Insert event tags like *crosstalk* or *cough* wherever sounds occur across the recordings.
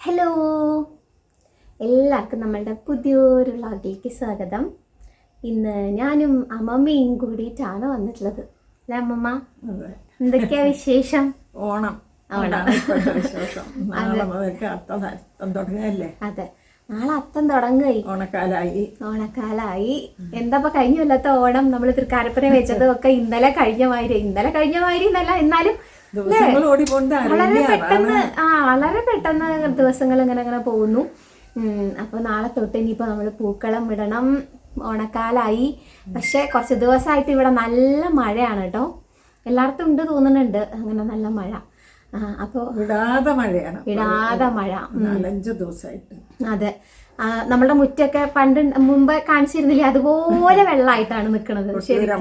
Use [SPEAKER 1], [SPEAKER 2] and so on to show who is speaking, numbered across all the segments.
[SPEAKER 1] Hello എല്ലാവർക്കും നമ്മളുടെ പുതിയൊരു വ്ളോഗിലേക്ക് സ്വാഗതം. ഇന്ന് ഞാനും അമ്മമ്മയും കൂടിയിട്ടാണ് വന്നിട്ടുള്ളത്. അല്ലേ അമ്മമ്മ. എന്തൊക്കെയാ വിശേഷം?
[SPEAKER 2] ഓണം. *laughs*
[SPEAKER 1] അതെ. നാളെ അത്തം തുടങ്ങുകയായി.
[SPEAKER 2] ഓണക്കാലായി.
[SPEAKER 1] ഓണക്കാലായി. എന്താ കഴിഞ്ഞല്ലാത്ത കഴിഞ്ഞ കൊല്ലത്തെ ഓണം? നമ്മൾ തൃക്കാരപ്പുരം വെച്ചതും ഒക്കെ ഇന്നലെ കഴിഞ്ഞ മാതിരി. ഇന്നലെ കഴിഞ്ഞ മാതിരി എന്നല്ല എന്നാലും
[SPEAKER 2] ദിവസങ്ങൾ
[SPEAKER 1] വളരെ പെട്ടെന്ന് ആ വളരെ പെട്ടെന്ന് ദിവസങ്ങൾ ഇങ്ങനെ ഇങ്ങനെ പോകുന്നു. അപ്പോൾ അപ്പൊ നാളെ തൊട്ട് ഇനിയിപ്പോ നമ്മൾ പൂക്കളം ഇടണം ഓണക്കാലായി. പക്ഷെ കുറച്ച് ദിവസമായിട്ട് ഇവിടെ നല്ല മഴയാണ് കേട്ടോ. എല്ലായിടത്തും ഉണ്ട് തോന്നുന്നുണ്ട്. അങ്ങനെ നല്ല മഴ. അപ്പോൾ അപ്പൊ
[SPEAKER 2] വിടാതെ മഴയാണ്.
[SPEAKER 1] ഇടാതെ മഴ.
[SPEAKER 2] നാലഞ്ച് ദിവസമായിട്ട്.
[SPEAKER 1] അതെ. ആ, നമ്മുടെ മുറ്റൊക്കെ പണ്ട് മുമ്പ് കാണിച്ചിരുന്നില്ലേ? അതുപോലെ വെള്ളമായിട്ടാണ് നിൽക്കുന്നത് ശരിക്കും.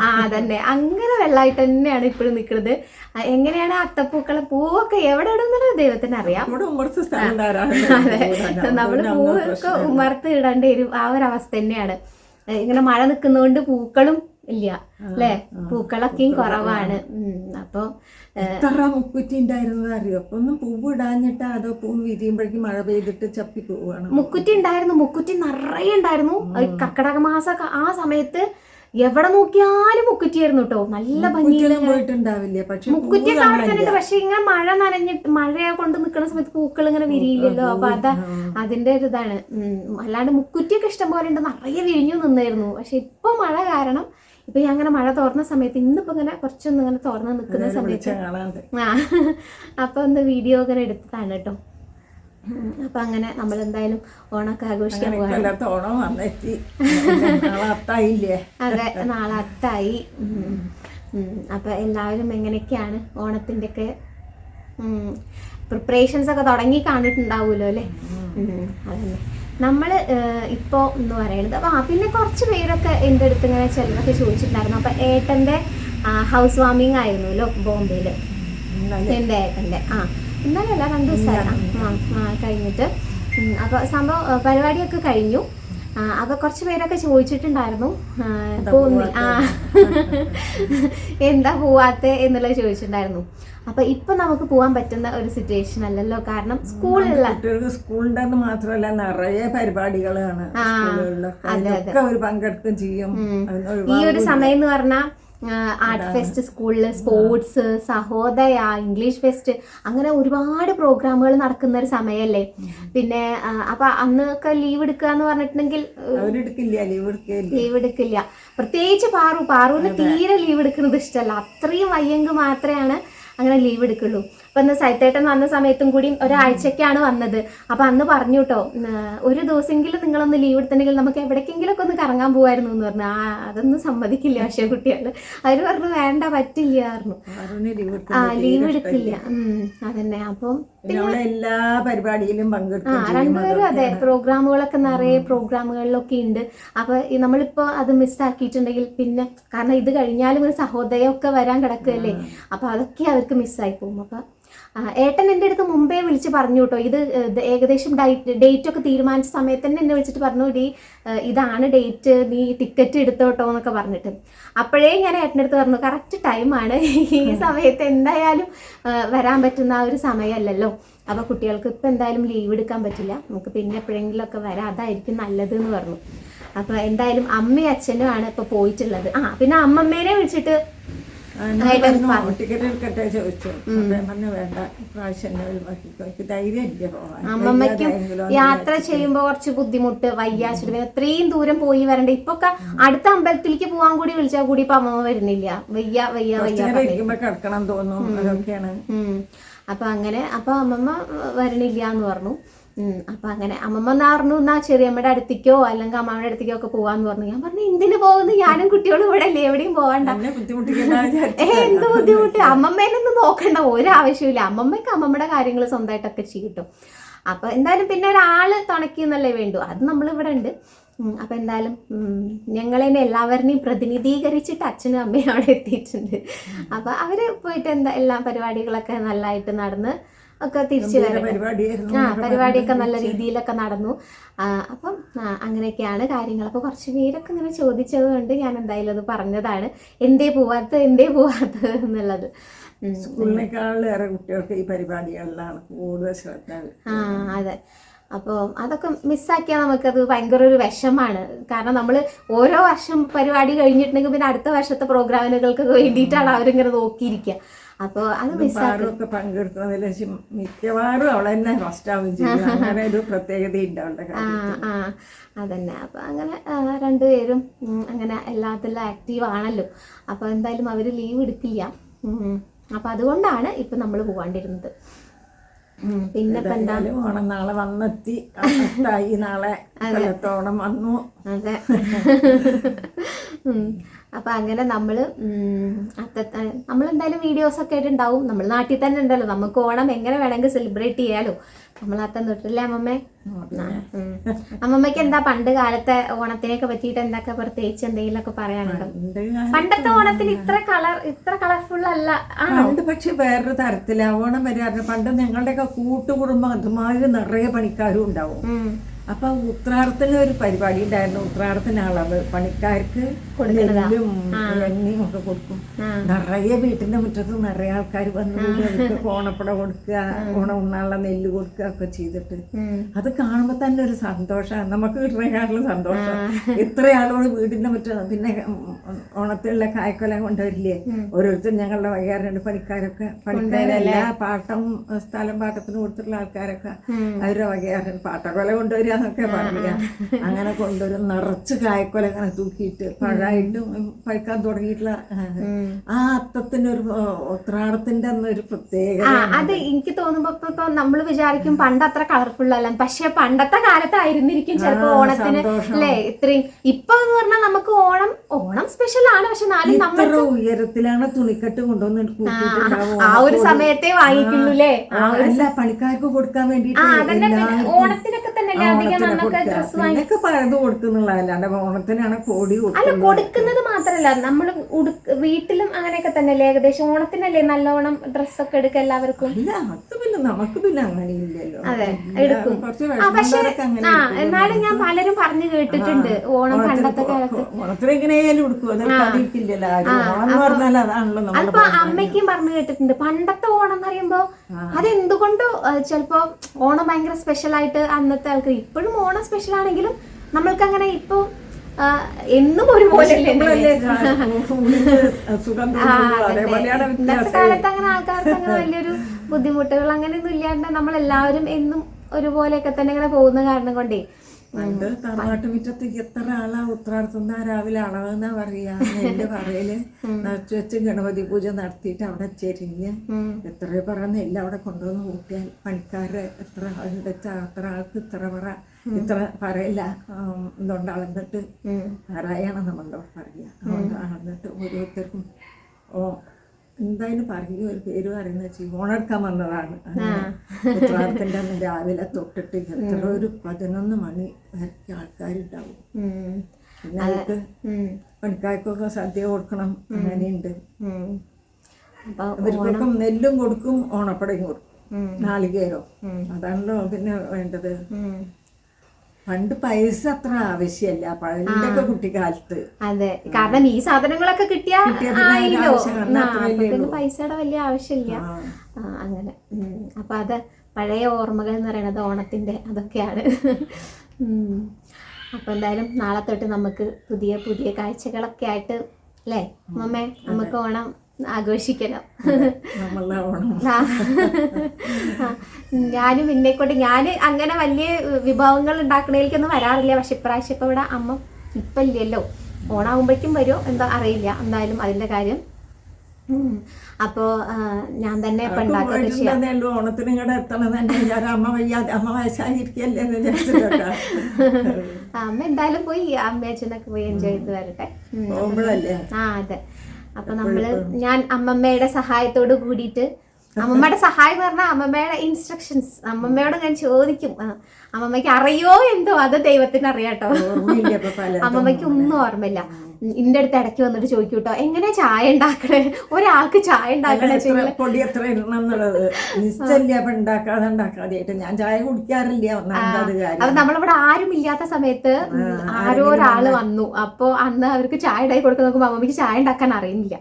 [SPEAKER 1] ആ അതന്നെ. അങ്ങനെ വെള്ളമായിട്ട് തന്നെയാണ് ഇപ്പോഴും നിൽക്കുന്നത് എങ്ങനെയാണ് അത്തപ്പൂക്കളെ പൂവൊക്കെ എവിടെ ഇടുന്നത്? ദൈവത്തിന് അറിയാം. അതെ. നമ്മൾ പൂവൊക്കെ ഉമർത്ത് ഇടേണ്ടി വരും ആ ഒരു അവസ്ഥ തന്നെയാണ്. ഇങ്ങനെ മഴ നിൽക്കുന്നതുകൊണ്ട് പൂക്കളും ഇല്ല. അല്ലേ പൂക്കളൊക്കെയും കുറവാണ്. ഉം, അപ്പൊ ഏ,
[SPEAKER 2] എത്ര മുക്കുറ്റി ഉണ്ടായിരുന്നത് അറിയോ? അപ്പൊ ഒന്നും പൂവ് ഇടാഞ്ഞിട്ട് അതോ പൂവ് വിരിയുമ്പോഴേക്കും മഴ പെയ്തിട്ട് ചപ്പി പോവുകയാണ്
[SPEAKER 1] മുക്കുറ്റി ഉണ്ടായിരുന്നു. മുക്കുറ്റി നിറയെ ഉണ്ടായിരുന്നു. കക്കടക കർക്കിടക മാസമൊക്കെ ആ സമയത്ത് എവിടെ നോക്കിയാലും മുക്കുറ്റിയായിരുന്നു കേട്ടോ നല്ല
[SPEAKER 2] ഭംഗിയിലും പോയിട്ടുണ്ടാവില്ല? പക്ഷെ മുക്കുറ്റി
[SPEAKER 1] മുക്കുറ്റിയൊക്കെ അവിടെ തന്നെ പക്ഷെ ഇങ്ങനെ മഴ നനഞ്ഞിട്ട് മഴ കൊണ്ട് നിൽക്കുന്ന സമയത്ത് പൂക്കൾ ഇങ്ങനെ വിരിയില്ലല്ലോ. അപ്പൊ അതാ അതിന്റെ ഒരു ഇതാണ്. അല്ലാണ്ട് മുക്കുറ്റിയൊക്കെ ഇഷ്ടം പോലെ ഉണ്ട്. നിറയെ വിരിഞ്ഞു നിന്നായിരുന്നു. പക്ഷെ ഇപ്പൊ മഴ കാരണം ഇപ്പൊ ഞാൻ അങ്ങനെ മഴ തോർന്ന സമയത്ത് ഇന്നിപ്പോ ഇങ്ങനെ കുറച്ചൊന്നും ഇങ്ങനെ തോർന്ന് നിൽക്കുന്ന സമയത്ത് ആ അപ്പൊ ഒന്ന് വീഡിയോ ഇങ്ങനെ എടുത്തതാണ് കേട്ടോ. അപ്പൊ അങ്ങനെ നമ്മൾ എന്തായാലും ഓണൊക്കെ ആഘോഷിക്കാൻ പോവാണ്. *laughs* അതെ നാളെ അത്തായി. അപ്പൊ എല്ലാവരും എങ്ങനെയൊക്കെയാണ് ഓണത്തിന്റെ ഒക്കെ പ്രിപ്പറേഷൻസ് ഒക്കെ തുടങ്ങി കാണിട്ടുണ്ടാവുമല്ലോ അല്ലേ? അതന്നെ. നമ്മൾ ഇപ്പോൾ ഇപ്പോ എന്ന് പറയുന്നത് അപ്പോൾ ആ പിന്നെ കുറച്ച് പേരൊക്കെ എന്റെ അടുത്ത് ഇങ്ങനെ ചിലരൊക്കെ ചോദിച്ചിട്ടുണ്ടായിരുന്നു. അപ്പോൾ ഏട്ടന്റെ ഹൗസ് വാമിങ് ആയിരുന്നല്ലോ
[SPEAKER 2] ബോംബെയിൽ
[SPEAKER 1] എന്റെ ഏട്ടന്റെ ആ. ഇന്നലെയല്ല രണ്ട് ദിവസമായി. കഴിഞ്ഞിട്ട്. അപ്പോൾ സംഭവം പരിപാടിയൊക്കെ കഴിഞ്ഞു. അപ്പൊ കുറച്ച് പേരൊക്കെ ചോദിച്ചിട്ടുണ്ടായിരുന്നു. ആ, പോന്നി ആ എന്താ പോവാത്തെ എന്നുള്ളത് ചോദിച്ചിട്ടുണ്ടായിരുന്നു. അപ്പൊ ഇപ്പൊ നമുക്ക് പോവാൻ പറ്റുന്ന ഒരു സിറ്റുവേഷൻ അല്ലല്ലോ? കാരണം സ്കൂളിലുള്ള
[SPEAKER 2] കുട്ടികൾക്ക് സ്കൂളിന്റെ മാത്രമല്ല നിറയെ പരിപാടികളാണ് സ്കൂളുകളിലൊക്കെ അതിലൊക്കെ അവർ പങ്കെടുക്കുകയും ചെയ്യും.
[SPEAKER 1] ഈ ഒരു സമയം എന്ന് പറഞ്ഞാൽ ആർട്ട് ഫെസ്റ്റ് സ്കൂളിൽ സ്പോർട്സ് സഹോദയ ഇംഗ്ലീഷ് ഫെസ്റ്റ് അങ്ങനെ ഒരുപാട് പ്രോഗ്രാമുകൾ നടക്കുന്ന ഒരു സമയമല്ലേ പിന്നെ അപ്പൊ അന്നൊക്കെ ലീവ് എടുക്കുക എന്ന് പറഞ്ഞിട്ടുണ്ടെങ്കിൽ
[SPEAKER 2] ലീവ് എടുക്കില്ല
[SPEAKER 1] ലീവ് എടുക്കില്ല. പ്രത്യേകിച്ച് പാറു. പാറുവിന് തീരെ ലീവ് എടുക്കുന്നത് ഇഷ്ടമല്ല. അത്രയും വയ്യെങ്കിൽ മാത്രമാണ് അങ്ങനെ ലീവ് എടുക്കുള്ളൂ. അപ്പൊ അന്ന് സൈത്തേട്ടൻ വന്ന സമയത്തും കൂടി ഒരാഴ്ചക്കാണ് വന്നത്. അപ്പൊ അന്ന് പറഞ്ഞു കേട്ടോ ഒരു ദിവസമെങ്കിലും നിങ്ങളൊന്ന് ലീവ് എടുത്തിട്ടുണ്ടെങ്കിൽ നമുക്ക് എവിടേക്കെങ്കിലും ഒക്കെ ഒന്ന് കറങ്ങാൻ പോവായിരുന്നു എന്ന് പറഞ്ഞു. ആ അതൊന്നും സമ്മതിക്കില്ല പക്ഷേ കുട്ടികൾ അവർ പറഞ്ഞു വേണ്ട
[SPEAKER 2] പറ്റില്ലായിരുന്നു
[SPEAKER 1] ആ ലീവ് എടുക്കില്ല ഉം അതന്നെ. അപ്പം
[SPEAKER 2] എല്ലാ പരിപാടിയിലും പങ്കെടുക്കും
[SPEAKER 1] രണ്ടുപേരും അതെ പ്രോഗ്രാമുകളൊക്കെ നിറയെ പ്രോഗ്രാമുകളിലൊക്കെ ഉണ്ട്. അപ്പൊ നമ്മളിപ്പോ അത് മിസ്സാക്കിയിട്ടുണ്ടെങ്കിൽ പിന്നെ കാരണം ഇത് കഴിഞ്ഞാലും ഒരു സഹോദയൊക്കെ വരാൻ കിടക്കുകയല്ലേ അപ്പൊ അതൊക്കെ അവർക്ക് മിസ്സായി പോകും. അപ്പൊ ഏട്ടൻ എന്റെ അടുത്ത് മുമ്പേ വിളിച്ച് പറഞ്ഞു കേട്ടോ ഇത് ഏകദേശം ഡേറ്റ് ഡേറ്റ് ഒക്കെ തീരുമാനിച്ച സമയത്ത് തന്നെ എന്നെ വിളിച്ചിട്ട് പറഞ്ഞു ഡി ഇതാണ് ഡേറ്റ് നീ ടിക്കറ്റ് എടുത്തോട്ടോ എന്നൊക്കെ പറഞ്ഞിട്ട്. അപ്പോഴേ ഞാൻ ഏട്ടന്റെ അടുത്ത് പറഞ്ഞു കറക്റ്റ് ടൈമാണ് ഈ സമയത്ത് എന്തായാലും വരാൻ പറ്റുന്ന ആ ഒരു സമയമല്ലല്ലോ. അപ്പൊ കുട്ടികൾക്ക് ഇപ്പൊ എന്തായാലും ലീവ് എടുക്കാൻ പറ്റില്ല. നമുക്ക് പിന്നെ എപ്പോഴെങ്കിലും ഒക്കെ വരാം. അതായിരിക്കും നല്ലത് എന്ന് പറഞ്ഞു. അപ്പൊ എന്തായാലും അമ്മയും അച്ഛനും ആണ് ഇപ്പൊ പോയിട്ടുള്ളത്. ആ പിന്നെ അമ്മമ്മേനെ വിളിച്ചിട്ട്
[SPEAKER 2] ടിക്കറ്റ് എടുക്കട്ടെ ചോദിച്ചു. പറഞ്ഞു വേണ്ട ഇപ്രാവശ്യം ധൈര്യം ഇല്ല
[SPEAKER 1] അമ്മമ്മയ്ക്കും യാത്ര ചെയ്യുമ്പോൾ കുറച്ച് ബുദ്ധിമുട്ട് വയ്യാച്ചിട്ട് പിന്നെ ഇത്രയും ദൂരം പോയി വരണ്ട. ഇപ്പൊ ഒക്കെ അടുത്ത അമ്പലത്തിലേക്ക് പോവാൻ കൂടി വിളിച്ചാൽ കൂടി ഇപ്പൊ അമ്മമ്മ വരുന്നില്ല. വയ്യ വയ്യ വയ്യ
[SPEAKER 2] കിടക്കണം തോന്നുന്നു. അതൊക്കെയാണ്.
[SPEAKER 1] അപ്പൊ അങ്ങനെ അപ്പൊ അമ്മമ്മ വരണില്ല എന്ന് പറഞ്ഞു. അപ്പൊ അങ്ങനെ അമ്മമ്മ പറഞ്ഞു എന്നാ ചെറിയമ്മയുടെ അടുത്തേക്കോ അല്ലെങ്കിൽ അമ്മാമ്മയുടെ അടുത്തേക്കോ ഒക്കെ പോവാന്ന് പറഞ്ഞു. ഞാൻ പറഞ്ഞു എന്തിനു പോകുന്നു? ഞാനും കുട്ടികളും ഇവിടെ അല്ലേ? എവിടെയും പോകണ്ട ഏ എന്ത് ബുദ്ധിമുട്ട്? അമ്മമ്മേനൊന്നും നോക്കണ്ട. ഒരു ആവശ്യമില്ല അമ്മമ്മയ്ക്ക് അമ്മമ്മയുടെ കാര്യങ്ങൾ സ്വന്തമായിട്ടൊക്കെ ചെയ്യട്ടും അപ്പൊ എന്തായാലും പിന്നെ ഒരാൾ തുണയ്ക്കുന്നല്ലേ വേണ്ടു. അത് നമ്മൾ ഇവിടെ ഉണ്ട് അപ്പൊ എന്തായാലും ഉം, ഞങ്ങളെന്നെ എല്ലാവരെയും പ്രതിനിധീകരിച്ചിട്ട് അച്ഛനും അമ്മയും അവിടെ എത്തിയിട്ടുണ്ട്. അപ്പൊ അവർ പോയിട്ട് എന്താ എല്ലാ പരിപാടികളൊക്കെ നല്ലതായിട്ട് നടന്ന് ഒക്കെ തിരിച്ചു വരണം. ആ പരിപാടിയൊക്കെ നല്ല രീതിയിലൊക്കെ നടന്നു. അപ്പം അങ്ങനെയൊക്കെയാണ് കാര്യങ്ങൾ. അപ്പോൾ കുറച്ച് പേരൊക്കെ ഇങ്ങനെ ചോദിച്ചത് കൊണ്ട് ഞാൻ എന്തായാലും അത് പറഞ്ഞതാണ്. എന്തേ പോവാത്തത് എന്തേ പോവാത്തത് എന്നുള്ളത്.
[SPEAKER 2] സ്കൂളിനേക്കാളേറെ കുട്ടികൾക്ക് ഈ പരിപാടികളിലാണ് കൂടുതൽ ശ്രദ്ധ
[SPEAKER 1] ആ അതെ. അപ്പോൾ അതൊക്കെ മിസ്സാക്കിയാൽ നമുക്കത് ഭയങ്കര ഒരു വിഷമാണ്. കാരണം നമ്മൾ ഓരോ വർഷം പരിപാടി കഴിഞ്ഞിട്ടുണ്ടെങ്കിൽ പിന്നെ അടുത്ത വർഷത്തെ പ്രോഗ്രാമിനുകൾക്ക് വേണ്ടിയിട്ടാണ് അവരിങ്ങനെ നോക്കിയിരിക്കുക. അപ്പോൾ അത്
[SPEAKER 2] ഒക്കെ പങ്കെടുക്കുന്നതിൽ മിക്കവാറും അവളെ തന്നെ ഫസ്റ്റ് ആവുകയും ചെയ്യും. അങ്ങനെ ഒരു പ്രത്യേകത ഉണ്ട് അവളുടെ
[SPEAKER 1] ആ അതന്നെ. അപ്പോൾ അങ്ങനെ രണ്ടുപേരും അങ്ങനെ എല്ലാത്തിലും ആക്റ്റീവ് ആണല്ലോ. അപ്പോൾ എന്തായാലും അവർ ലീവ് എടുക്കില്ല. അപ്പോൾ അതുകൊണ്ടാണ് ഇപ്പം നമ്മൾ പോകാണ്ടിരുന്നത് ഉം, പിന്നെ
[SPEAKER 2] ഓണം നാളെ വന്നെത്തി. നാളെ ഓണം വന്നു.
[SPEAKER 1] അതെ. *laughs* അപ്പൊ അങ്ങനെ അത്ത നമ്മൾ എന്തായാലും വീഡിയോസ് ഒക്കെ ആയിട്ട് ഉണ്ടാവും. നമ്മൾ നാട്ടിൽ തന്നെ ഉണ്ടല്ലോ. നമുക്ക് ഓണം എങ്ങനെ വേണമെങ്കിൽ സെലിബ്രേറ്റ് ചെയ്യാലോ. നമ്മൾ അത്തം തൊട്ടില്ലേ അമ്മമ്മേ? അമ്മമ്മയ്ക്ക് എന്താ പണ്ട് കാലത്തെ ഓണത്തിനെയൊക്കെ പറ്റിയിട്ട് എന്തൊക്കെ പ്രത്യേകിച്ച് എന്തെങ്കിലുമൊക്കെ പറയാനുണ്ടോ? പണ്ടത്തെ ഓണത്തിന് ഇത്ര കളർ ഇത്ര കളർഫുൾ അല്ല.
[SPEAKER 2] പണ്ട് പക്ഷെ വേറൊരു തരത്തിലാ. ഓണം വരാറുണ്ട് പണ്ട് ഞങ്ങളുടെയൊക്കെ കൂട്ടുകുടുംബം അതുമാതിരി നിറയെ പണിക്കാരും ഉണ്ടാവും.
[SPEAKER 1] ഉം.
[SPEAKER 2] അപ്പൊ ഉത്രാടത്തിന് ഒരു പരിപാടി ഉണ്ടായിരുന്നു. ഉത്രാടത്തിന് അളവ് പണിക്കാർക്ക് നെല്ലും എണ്ണയും ഒക്കെ കൊടുക്കും. നിറയെ വീട്ടിന്റെ മുറ്റത്ത് നിറയെ ആൾക്കാർ വന്നു അവർക്ക് ഓണപ്പട കൊടുക്കുക ഓണ ഉണ്ണാനുള്ള നെല്ല് കൊടുക്കുക ഒക്കെ ചെയ്തിട്ട്. അത് കാണുമ്പോൾ തന്നെ ഒരു സന്തോഷമാണ്. നമുക്ക് കിട്ടുന്നതിനായിട്ടുള്ള സന്തോഷം. ഇത്ര വീടിന്റെ മുറ്റത്ത് പിന്നെ ഓണത്തിലുള്ള കായ്ക്കൊല കൊണ്ടുവരില്ലേ? ഓരോരുത്തർ ഞങ്ങളുടെ വൈകാറുണ്ട് പണിക്കാരൊക്കെ പണിക്കാരല്ല പാട്ടം സ്ഥലം പാട്ടത്തിന് കൊടുത്തിട്ടുള്ള ആൾക്കാരൊക്കെ അവരുടെ വകയാറുണ്ട് പാട്ടക്കൊല കൊണ്ടുവരിക. എന്നൊക്കെ പറയുക അങ്ങനെ കൊണ്ടൊരു നിറച്ച് കായക്കൊല അങ്ങനെ തൂക്കിയിട്ട് പഴമായിട്ടും പഴുക്കാൻ തുടങ്ങിയിട്ടുള്ള ആ, അത്തത്തിന്റെ ഒരു ഉത്രാടത്തിന്റെ ഒരു പ്രത്യേകത
[SPEAKER 1] അത് എനിക്ക് തോന്നുമ്പോ ഇപ്പൊ നമ്മൾ വിചാരിക്കും പണ്ട് അത്ര കളർഫുൾ അല്ല. പക്ഷെ പണ്ടത്തെ കാലത്തായിരുന്നിരിക്കും ചിലപ്പോ ഓണത്തിന്. അല്ലേ ഇത്രയും. ഇപ്പൊ എന്ന് പറഞ്ഞാൽ നമുക്ക് ഓണം ഓണം സ്പെഷ്യൽ ആണ്. പക്ഷെ നാലും നമ്മൾ
[SPEAKER 2] ഉയരത്തിലാണ് തുണിക്കെട്ട് കൊണ്ടുവന്ന്
[SPEAKER 1] ആ ഒരു സമയത്തെ വാങ്ങിക്കുള്ളൂ അല്ലേ
[SPEAKER 2] അല്ല പണിക്കാർക്ക് കൊടുക്കാൻ വേണ്ടി
[SPEAKER 1] ആ അധികം നമുക്ക് ഡ്രസ് വാങ്ങി
[SPEAKER 2] പലത് ഓണത്തിനാണ് കോടി
[SPEAKER 1] അല്ല
[SPEAKER 2] കൊടുക്കുന്നത്.
[SPEAKER 1] കൊടുക്കുന്നത് മാത്രല്ല. നമ്മൾ വീട്ടിലും അങ്ങനെയൊക്കെ തന്നെയല്ലേ? ഏകദേശം ഓണത്തിനല്ലേ നല്ലോണം ഡ്രസ്സൊക്കെ എടുക്കുക എല്ലാവർക്കും?
[SPEAKER 2] അല്ല അത്
[SPEAKER 1] അതെ, എടുക്കും. ആ പക്ഷെ. എന്നാലും ഞാൻ പലരും പറഞ്ഞു കേട്ടിട്ടുണ്ട് ഓണം പണ്ടത്തെ കാലത്ത്.
[SPEAKER 2] നമ്മുടെ
[SPEAKER 1] അമ്മയ്ക്കും പറഞ്ഞു കേട്ടിട്ടുണ്ട് പണ്ടത്തെ ഓണം എന്ന് പറയുമ്പോ അതെന്തുകൊണ്ടോ ചിലപ്പോ ഓണം ഭയങ്കര സ്പെഷ്യൽ ആയിട്ട് അന്നത്തെ ആൾക്കാർ ഇപ്പോഴും ഓണം സ്പെഷ്യൽ ആണെങ്കിലും നമ്മൾക്ക് അങ്ങനെ ഇപ്പൊ എന്നും ഒരുപോലെ *laughs* കാലത്ത് അങ്ങനെ ആൾക്കാർക്ക് അങ്ങനെ വലിയൊരു ബുദ്ധിമുട്ടുകൾ അങ്ങനെയൊന്നും ഇല്ലാണ്ട് നമ്മൾ എല്ലാവരും എന്നും ഒരുപോലെയൊക്കെ തന്നെ ഇങ്ങനെ പോകുന്ന കാരണം കൊണ്ടേ.
[SPEAKER 2] പണ്ട് എത്ര ആളാ ഉത്രാടത്തുന്ന രാവിലെ അളവെന്നാ പറയാ. എന്റെ പറയൽ നിറച്ച് വെച്ച് ഗണപതി പൂജ നടത്തിയിട്ട് അവിടെ ചെരിഞ്ഞ് എത്ര പറ നെല്ല് അവിടെ കൊണ്ടുവന്ന് കൂട്ടിയാൽ പണിക്കാരെ എത്ര ആളുടെ അത്ര ആൾക്ക് ഇത്ര പറ ഇത്ര പറയില്ല. എന്തുകൊണ്ട് അളന്നിട്ട് ആരായാണ് നമ്മളുടെ പറയുക അതുകൊണ്ട് അളന്നിട്ട് ഓരോരുത്തർക്കും ഓ എന്തായാലും പറയും ഒരു പേര് പറയുന്ന വെച്ചാൽ ഓണെടുക്കാൻ വന്നതാണ്. അങ്ങനെ ഉത്രാടത്തിന്റെ അന്ന് രാവിലെ തൊട്ടിട്ട് എത്ര ഒരു പതിനൊന്ന് മണി വരയ്ക്ക് ആൾക്കാരുണ്ടാവും. പിന്നെ അവർക്ക്. പണിക്കാർക്കൊക്കെ സദ്യ കൊടുക്കണം അങ്ങനെയുണ്ട്. അവർക്കൊക്കെ നെല്ലും കൊടുക്കും ഓണപ്പടയും കൊടുക്കും. നാളികേരോ അതാണല്ലോ പിന്നെ വേണ്ടത്. പണ്ട് പൈസ അത്ര ആവശ്യമല്ല പഴയ കുട്ടിക്കാലത്ത്.
[SPEAKER 1] അതെ. കാരണം ഈ സാധനങ്ങളൊക്കെ കിട്ടിയ. പൈസയുടെ വലിയ ആവശ്യമില്ല. അങ്ങനെ. അപ്പൊ അത് പഴയ ഓർമ്മകൾ എന്ന് പറയുന്നത് ഓണത്തിന്റെ അതൊക്കെയാണ്. അപ്പൊ എന്തായാലും നാളെ തൊട്ട് നമുക്ക് പുതിയ പുതിയ കാഴ്ചകളൊക്കെ ആയിട്ട് അല്ലേ? മമ്മേ നമുക്ക് ഓണം ആഘോഷിക്കണം. ഞാനും എന്നെ കൊണ്ട് ഞാൻ അങ്ങനെ വലിയ വിഭവങ്ങൾ ഉണ്ടാക്കണേലേക്കൊന്നും വരാറില്ല. പക്ഷെ ഇപ്രാവശ്യം ഇപ്പൊ ഇവിടെ അമ്മ ഇപ്പം ഇല്ലല്ലോ ഓണാകുമ്പോഴേക്കും വരുമോ എന്താ അറിയില്ല. എന്തായാലും അതിന്റെ കാര്യം. അപ്പോ ഞാൻ തന്നെ
[SPEAKER 2] ഓണത്തിന് എത്തണം അമ്മ വയ്യാതെ അമ്മ വയസ്സായിരിക്കല്ലേ എന്ന് വിചാരിച്ചിട്ടാ
[SPEAKER 1] അമ്മ എന്തായാലും പോയി. അമ്മ അച്ഛനൊക്കെ പോയി എൻജോയ് ചെയ്ത് വരട്ടെ. ആ അതെ. അപ്പൊ നമ്മൾ ഞാൻ അമ്മമ്മയുടെ സഹായത്തോട് കൂടിയിട്ട് അമ്മമ്മയുടെ സഹായം പറഞ്ഞാൽ അമ്മമ്മയുടെ ഇൻസ്ട്രക്ഷൻസ് അമ്മമ്മയോട് ഞാൻ ചോദിക്കും. അമ്മമ്മയ്ക്ക് അറിയോ എന്തോ? അത് ദൈവത്തിന് അറിയാട്ടോ. അമ്മമ്മയ്ക്ക് ഒന്നും ഓർമ്മയില്ല. ഇന്റെ അടുത്ത് ഇടയ്ക്ക് വന്നിട്ട് ചോദിക്കും കേട്ടോ എങ്ങനെ ചായ ഉണ്ടാക്കണേ? ഒരാൾക്ക് ചായ ഉണ്ടാക്കണേ
[SPEAKER 2] പൊടി എത്ര ഇടണം എന്നുള്ളത്? നിശ്ചയില്ല അപ്പൊ ഉണ്ടാക്കാതെ ഉണ്ടാക്കാതെയായിട്ട് ഞാൻ ചായ കുടിക്കാറില്ല
[SPEAKER 1] അപ്പൊ നമ്മളിവിടെ ആരും ഇല്ലാത്ത സമയത്ത് ആരോ ഒരാൾ വന്നു അപ്പൊ അന്ന് അവർക്ക് ചായ ഉണ്ടാക്കി കൊടുക്കാൻ നോക്കുമ്പോ അമ്മമ്മയ്ക്ക് ചായ ഉണ്ടാക്കാൻ അറിയുന്നില്ല.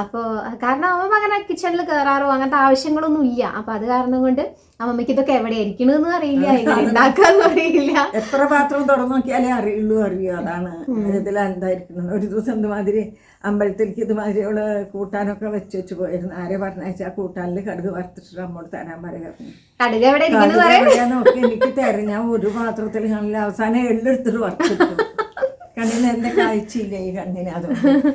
[SPEAKER 1] അപ്പോൾ കാരണം അമ്മ അങ്ങനെ കിച്ചണിൽ കയറാറോ അങ്ങനത്തെ ആവശ്യങ്ങളൊന്നും ഇല്ല. അപ്പൊ അത് കാരണം കൊണ്ട് അമ്മമ്മയ്ക്ക് ഇതൊക്കെ എവിടെ ഇരിക്കണെന്ന് അറിയില്ല എങ്ങനെ ഉണ്ടാക്കാന്ന് അറിയില്ല.
[SPEAKER 2] എത്ര പാത്രം തുറന്നു നോക്കിയാലേ അറിയുള്ളൂ അറിയൂ? അതാണ് ഇതിൽ എന്തായിരിക്കുന്നത്? ഒരു ദിവസം എന്തുമാതിരി അമ്പലത്തിലേക്ക് ഇതുമാതിരി അവൾ കൂട്ടാനൊക്കെ വെച്ച് വെച്ച് പോയിരുന്നു. ആരെ പറഞ്ഞാച്ചാ കൂട്ടാനിൽ കടുക് വറുത്തിട്ട് അമ്മോട് തരാൻ പറയുന്നു
[SPEAKER 1] കടുക് എവിടെ
[SPEAKER 2] നോക്കി. എനിക്ക് തരും. ഞാൻ ഒരു പാത്രത്തിൽ കാണില്ല അവസാനം എള്ളെടുത്തിട്ട് വറുത്തിട്ടു. കണ്ണിന് എന്റെ കാഴ്ചയില്ല ഈ കണ്ണിന്? അതുകൊണ്ട്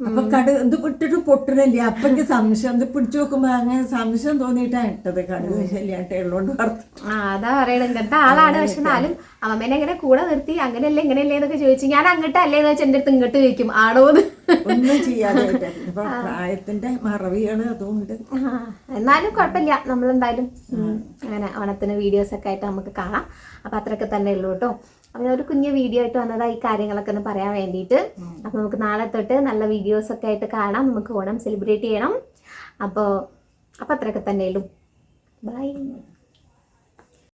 [SPEAKER 2] അപ്പൊ കടു ഇത് ഇട്ടിട്ട് പൊട്ടണില്ല? അപ്പൊ എനിക്ക് സംശയം. ഇത് പിടിച്ചു നോക്കുമ്പോ അങ്ങനെ സംശയം തോന്നിയിട്ടാണ് ഇട്ടത്. കടുക് ശല്യായിട്ട് എള്ളോണ്ട് വറുത്തു.
[SPEAKER 1] ആ അതാ പറയണത്. ഇങ്ങനത്തെ ആളാണ്. പക്ഷെ എന്നാലും അമ്മേനെ എങ്ങനെ കൂടെ നിർത്തി അങ്ങനെയല്ലേ ഇങ്ങനെയല്ലേ എന്നൊക്കെ ചോദിച്ചു ഞാൻ അങ്ങോട്ട് അല്ലേ എന്ന് വെച്ചാൽ എന്റെ അടുത്ത് ഇങ്ങോട്ട് ചോദിക്കും. ആണോന്ന്
[SPEAKER 2] ഒന്നും ചെയ്യാതെ *laughs* ഇപ്പൊ പ്രായത്തിന്റെ മറവിയാണ് അതുകൊണ്ട്.
[SPEAKER 1] എന്നാലും കുഴപ്പമില്ല. നമ്മളെന്തായാലും അങ്ങനെ ഓണത്തിന് വീഡിയോസ് ഒക്കെ ആയിട്ട് നമുക്ക് കാണാം. അപ്പൊ അത്രയൊക്കെ തന്നെ ഉള്ളൂ കേട്ടോ. ഞാൻ ഒരു കുഞ്ഞു വീഡിയോ ആയിട്ട് വന്നതാ ഈ കാര്യങ്ങളൊക്കെ ഒന്ന് പറയാൻ വേണ്ടിയിട്ട്. അപ്പൊ നമുക്ക് നാളെ തൊട്ട് നല്ല വീഡിയോസ് ഒക്കെ ആയിട്ട് കാണാം. നമുക്ക് ഓണം സെലിബ്രേറ്റ് ചെയ്യണം. അപ്പോൾ അപ്പൊ അത്രയൊക്കെ തന്നെയുള്ളൂ. ബൈ